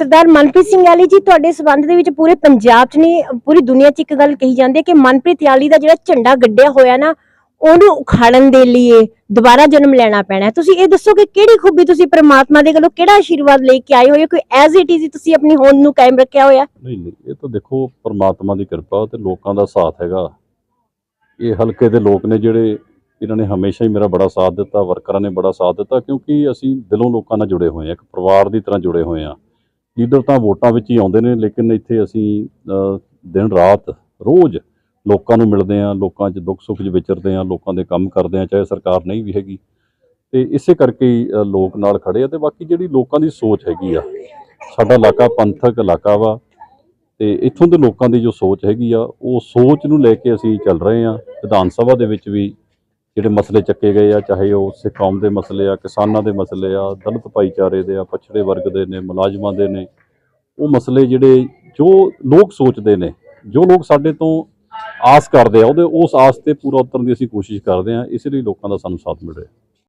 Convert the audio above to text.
ਸਰਦਾਰ ਮਨਪ੍ਰੀਤ ਸਿੰਘ ਯਾਲੀ ਜੀ, ਤੁਹਾਡੇ ਸਬੰਧ ਦੇ ਵਿੱਚ ਪੂਰੇ ਪੰਜਾਬ 'ਚ ਨਹੀਂ, ਪੂਰੀ ਦੁਨੀਆ 'ਚ ਇੱਕ ਗੱਲ ਕਹੀ ਜਾਂਦੀ ਹੈ ਕਿ ਮਨਪ੍ਰੀਤ ਯਾਲੀ ਦਾ ਜਿਹੜਾ ਝੰਡਾ ਗੱਡਿਆ ਹੋਇਆ ਨਾ, ਉਹਨੂੰ ਉਖਾੜਨ ਦੇ ਲਈ ਦੁਬਾਰਾ ਜਨਮ ਲੈਣਾ ਪੈਣਾ ਤੁਸੀਂ ਇਹ ਦੱਸੋ ਕਿ ਕਿਹੜੀ ਖੂਬੀ ਤੁਸੀਂ ਪ੍ਰਮਾਤਮਾ ਦੇ ਕੋਲੋਂ ਕਿਹੜਾ ਆਸ਼ੀਰਵਾਦ ਲੈ ਕੇ ਆਏ ਹੋਏ ਕੋਈ ਐਜ਼ ਇਟ ਇਜ਼ ਤੁਸੀਂ ਆਪਣੀ ਹੋਂਦ ਨੂੰ ਕਾਇਮ ਰੱਖਿਆ ਹੋਇਆ? ਨਹੀਂ ਨਹੀਂ, ਇਹ ਤਾਂ ਦੇਖੋ, ਪ੍ਰਮਾਤਮਾ ਦੀ ਕਿਰਪਾ ਤੇ ਲੋਕਾਂ ਦਾ ਸਾਥ ਹੈਗਾ। ਇਹ ਹਲਕੇ ਦੇ ਲੋਕ ਨੇ ਜਿਹੜੇ, ਇਹਨਾਂ ਨੇ ਹਮੇਸ਼ਾ ਹੀ ਮੇਰਾ ਬੜਾ ਸਾਥ ਦਿੱਤਾ, ਵਰਕਰਾਂ ਨੇ ਬੜਾ ਸਾਥ ਦਿੱਤਾ, ਕਿਉਂਕਿ ਅਸੀਂ ਦਿਲੋਂ ਲੋਕਾਂ ਨਾਲ ਜੁੜੇ ਹੋਏ ਹਾਂ, ਇੱਕ ਪਰਿਵਾਰ ਦੀ ਤਰ੍ਹਾਂ ਜੁੜੇ ਹੋਏ ਹਾਂ। ਲੀਡਰ ਤਾਂ ਵੋਟਾਂ ਵਿੱਚ ਹੀ ਆਉਂਦੇ ਨੇ, ਲੇਕਿਨ ਇੱਥੇ ਅਸੀਂ ਦਿਨ ਰਾਤ ਰੋਜ਼ ਲੋਕਾਂ ਨੂੰ ਮਿਲਦੇ ਹਾਂ, ਲੋਕਾਂ 'ਚ ਦੁੱਖ ਸੁੱਖ 'ਚ ਵਿਚਰਦੇ ਹਾਂ, ਲੋਕਾਂ ਦੇ ਕੰਮ ਕਰਦੇ ਹਾਂ, ਚਾਹੇ ਸਰਕਾਰ ਨਹੀਂ ਵੀ ਹੈਗੀ। ਤੇ ਇਸੇ ਕਰਕੇ ਹੀ ਲੋਕ ਨਾਲ ਖੜੇ ਆ ਤੇ ਬਾਕੀ ਜਿਹੜੀ ਲੋਕਾਂ ਦੀ ਸੋਚ ਹੈਗੀ ਆ, ਸਾਡਾ ਇਲਾਕਾ ਪੰਥਕ ਇਲਾਕਾ ਵਾ ਤੇ ਇੱਥੋਂ ਦੇ ਲੋਕਾਂ ਦੀ ਜੋ ਸੋਚ ਹੈਗੀ ਆ, ਉਹ ਸੋਚ ਨੂੰ ਲੈ ਕੇ ਅਸੀਂ ਚੱਲ ਰਹੇ ਆ ਵਿਧਾਨ ਸਭਾ ਦੇ ਵਿੱਚ ਵੀ ਜਿਹੜੇ ਮਸਲੇ ਚੱਕੇ ਗਏ ਆ, ਚਾਹੇ ਉਹ ਸਿੱਖ ਕੌਮ ਦੇ ਮਸਲੇ ਆ, ਕਿਸਾਨਾਂ ਦੇ ਮਸਲੇ ਆ, ਦਲਿਤ ਭਾਈਚਾਰੇ ਦੇ ਆ, ਪਛੜੇ ਵਰਗ ਦੇ ਨੇ, ਮੁਲਾਜ਼ਮਾਂ ਦੇ ਨੇ, ਉਹ ਮਸਲੇ ਜਿਹੜੇ ਜੋ ਲੋਕ ਸੋਚਦੇ ਨੇ, ਜੋ ਲੋਕ ਸਾਡੇ ਤੋਂ ਆਸ ਕਰਦੇ ਆ, ਉਹਦੇ ਉਸ ਆਸ ਤੇ ਪੂਰਾ ਉਤਰਨ ਦੀ ਅਸੀਂ ਕੋਸ਼ਿਸ਼ ਕਰਦੇ ਆ, ਇਸ ਲਈ ਲੋਕਾਂ ਦਾ ਸਾਨੂੰ ਸਾਥ ਮਿਲ ਰਿਹਾ।